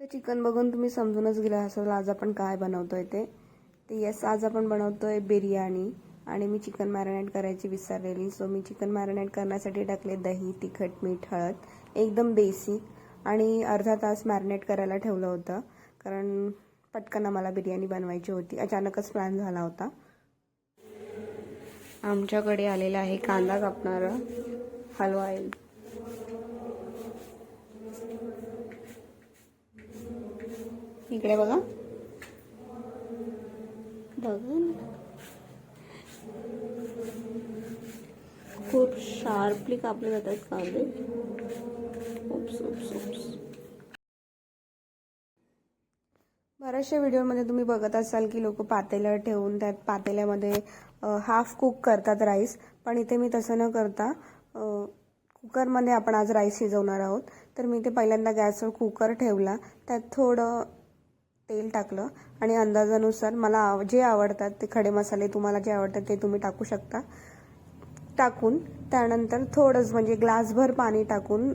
तर चिकन बघून तुम्ही समजूनच गेला असाल आज आपण काय बनवतोय ते. ते येस आज आपण बनवतोय बिर्याणी आणि मी चिकन मॅरिनेट करायची विसरलेली. सो मी चिकन मॅरिनेट करण्यासाठी टाकले दही तिखट मीठ हळद एकदम बेसिक आणि अर्धा तास मॅरिनेट करायला ठेवलं होतं. कारण पटकन आम्हाला बिर्याणी बनवायची होती. अचानकच प्लॅन झाला होता. आमच्याकडे आलेला आहे कांदा कापणारं हलवा इकडे बघा. बघा खूप शार्पली कापले जातात कांदे. बऱ्याचशा व्हिडिओमध्ये तुम्ही बघत असाल की लोक पातेलं ठेवून त्यात पातेल्यामध्ये हाफ कुक करतात राईस पण इथे मी तसं न करता कुकरमध्ये आपण आज राईस शिजवणार आहोत. तर मी ते पहिल्यांदा गॅसवर कुकर ठेवला. त्यात थोडं तेल टाकलं आणि अंदाजानुसार मला आव जे आवडतात ते खडे मसाले तुम्हाला जे आवडतात ते तुम्ही टाकू शकता. टाकून त्यानंतर थोडंच म्हणजे ग्लासभर पाणी टाकून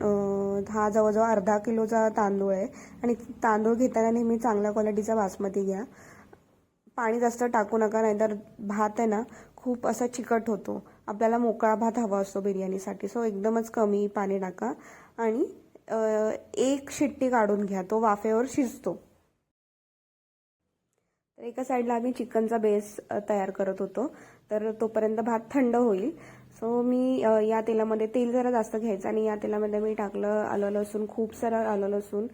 हा जवळजवळ अर्धा किलोचा तांदूळ आहे. आणि तांदूळ घेताना नेहमी चांगल्या क्वालिटीचा बासमती घ्या. पाणी जास्त टाकू नका नाहीतर भात आहे ना खूप असा चिकट होतो. आपल्याला मोकळा भात हवा असतो बिर्याणीसाठी सो एकदमच कमी पाणी टाका. आणि एक शिट्टी काढून घ्या तो वाफेवर शिजतो. तर एका साईडला आम्ही चिकनचा बेस तयार करत होतो. तर तोपर्यंत भात थंड होईल. सो मी या तेलामध्ये तेल जरा जास्त घ्यायचं आणि या तेलामध्ये मी टाकलं आलं लसूण खूप सारं आलं लसूण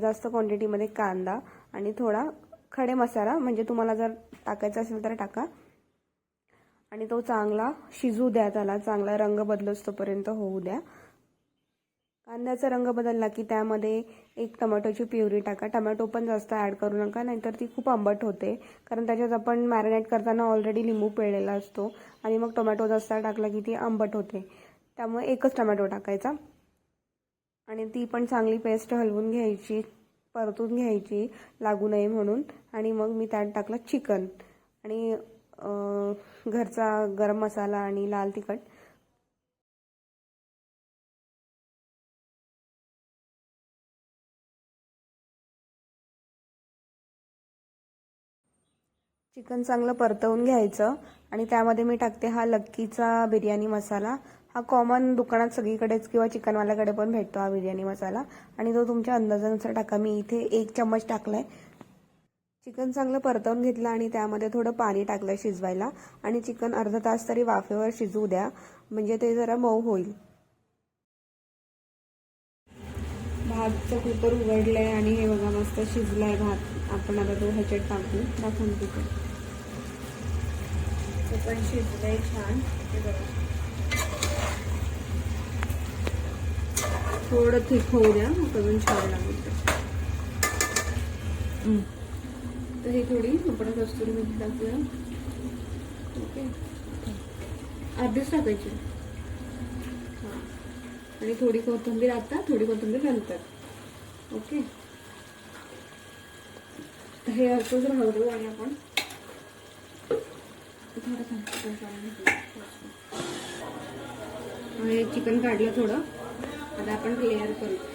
जास्त क्वांटिटीमध्ये कांदा आणि थोडा खडे मसाला. म्हणजे तुम्हाला जर टाकायचा असेल तर टाका. आणि तो चांगला शिजू द्या त्याला. चांगला रंग बदलच तोपर्यंत होऊ द्या. कांद्याचा रंग बदलला की त्यामध्ये एक टोमॅटोची प्युरी टाका. टोमॅटो पण जास्त ॲड करू नका नाहीतर ती खूप आंबट होते. कारण त्याच्यात आपण मॅरिनेट करताना ऑलरेडी लिंबू पिळलेला असतो आणि मग टोमॅटो जास्त टाकला की ती आंबट होते. त्यामुळे एकच टोमॅटो टाकायचा. आणि ती पण चांगली पेस्ट हलवून घ्यायची परतून घ्यायची लागू नये म्हणून. आणि मग मी त्यात टाकलं चिकन आणि घरचा गरम मसाला आणि लाल तिखट चिकन चांगलं परतवून घ्यायचं आणि त्यामध्ये मी टाकते हा लक्कीचा बिर्याणी मसाला. हा कॉमन दुकानात सगळीकडेच किंवा चिकनवाल्याकडे पण भेटतो हा बिर्याणी मसाला. आणि तो तुमच्या अंदाजानुसार टाका. मी इथे एक चम्मच टाकलाय. चिकन चांगलं परतवून घेतलं आणि त्यामध्ये थोडं पाणी टाकलं शिजवायला. आणि चिकन अर्धा तास तरी वाफेवर शिजवू द्या. म्हणजे ते जरा मऊ होईल. भातचं कुकर उघडलंय आणि हे बघा मस्त शिजलाय भात. आपण आता तो ह्याच्यात टाकू दाखवून तिथे ते पण शिजलंय छान. हे बघा. थोडं थिक होऊ द्या मग अजून छान लागेल. तर हे थोडी आपण कस्तुरी मेथी टाकूया. ओके. अर्धीच टाकायची. हां. आणि थोडी कोथिंबीर आता थोडी कोथिंबीर नंतर. ओके? हे असंच राहू आणि आपण थोडं हे चिकन काढलं थोडं. आता आपण लेअर करू.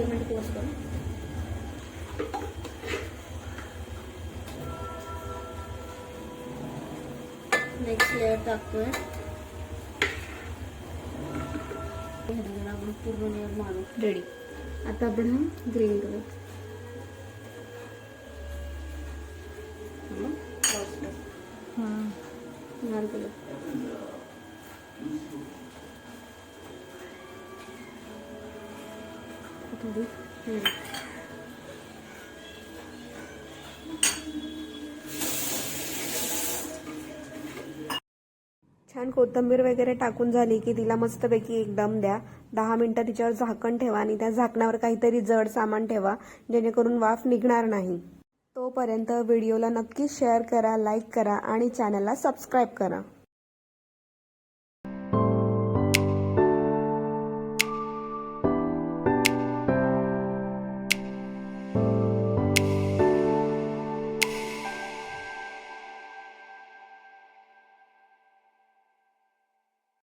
दोन मिनिट क्लोज करू नेक्स्ट लेअर टाकतोय ह्याला आपण पूर्ण लेअर मारू रेडी आता आपण हा ग्रीन करू लाल कलर थोडी. छान कोथंबीर वगैरे टाकून झाली की तिला मस्तपैकी एक दम द्या. दहा मिनटं तिच्यावर झाकण ठेवा आणि त्या झाकणावर काहीतरी जड सामान ठेवा जेणेकरून वाफ निघणार नाही. तोपर्यंत व्हिडिओला नक्की शेअर करा लाईक करा आणि चॅनलला सबस्क्राईब करा.